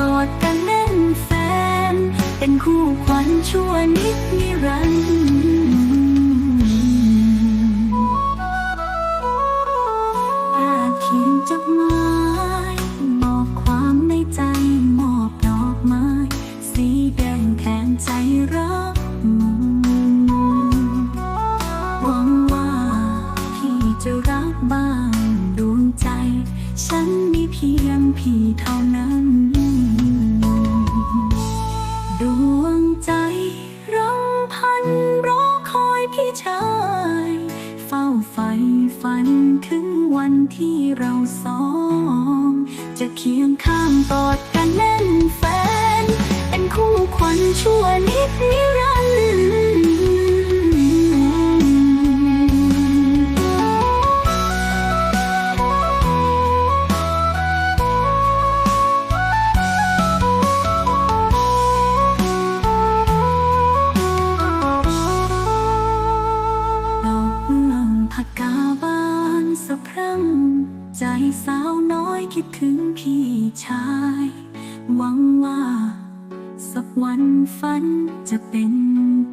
กอดกันแน่นแฟน เป็นคู่ขวัญชั่วนิดนิรันดร์อาเขียนจดหมายบอกความในใจมอบดอกไม้ สีแดงแทนใจรักหวังว่าพี่จะรักบ้างดวงใจ ฉันมีเพียงพี่เท่านั้น ใจ เราพันรอคอยพี่ชาย เฝ้าไฟฝันถึงวันที่เราสอง จะเคียงข้างกอด ใจสาวน้อยคิดถึงพี่ชาย หวังว่า สักวันฝันจะเป็น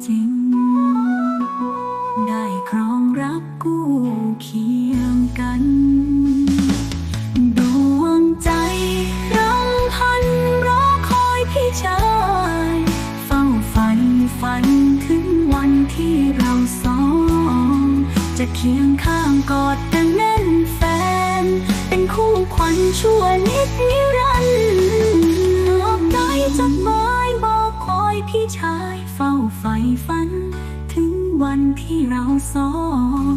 จริง ได้ครองรักกู้เคียงกันดวงใจรังพันรอคอยพี่ชาย เฝ้าฝันฝันถึงวันที่เราสอง จะเคียงข้างกอด คู่ขวัญชั่วนิดนิรันดร์นอกใจจดหมายบอกคอยพี่ชายเฝ้าใฝ่ฝัน ถึงวันที่เราสอง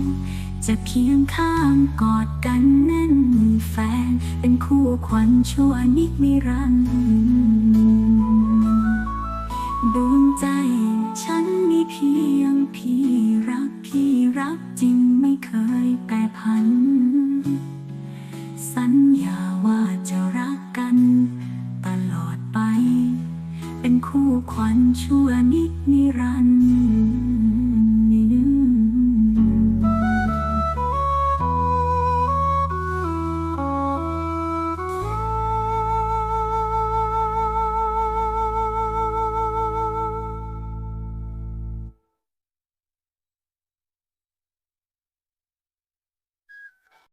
จะเคียงข้างกอดกันแน่นแฟน เป็นคู่ขวัญชั่วนิดนิรันดร์ดวงใจฉันมีเพียงพี่รักพี่รักจริงไม่เคยแปรผัน คู่ขวัญชั่วนิดนิรันดร์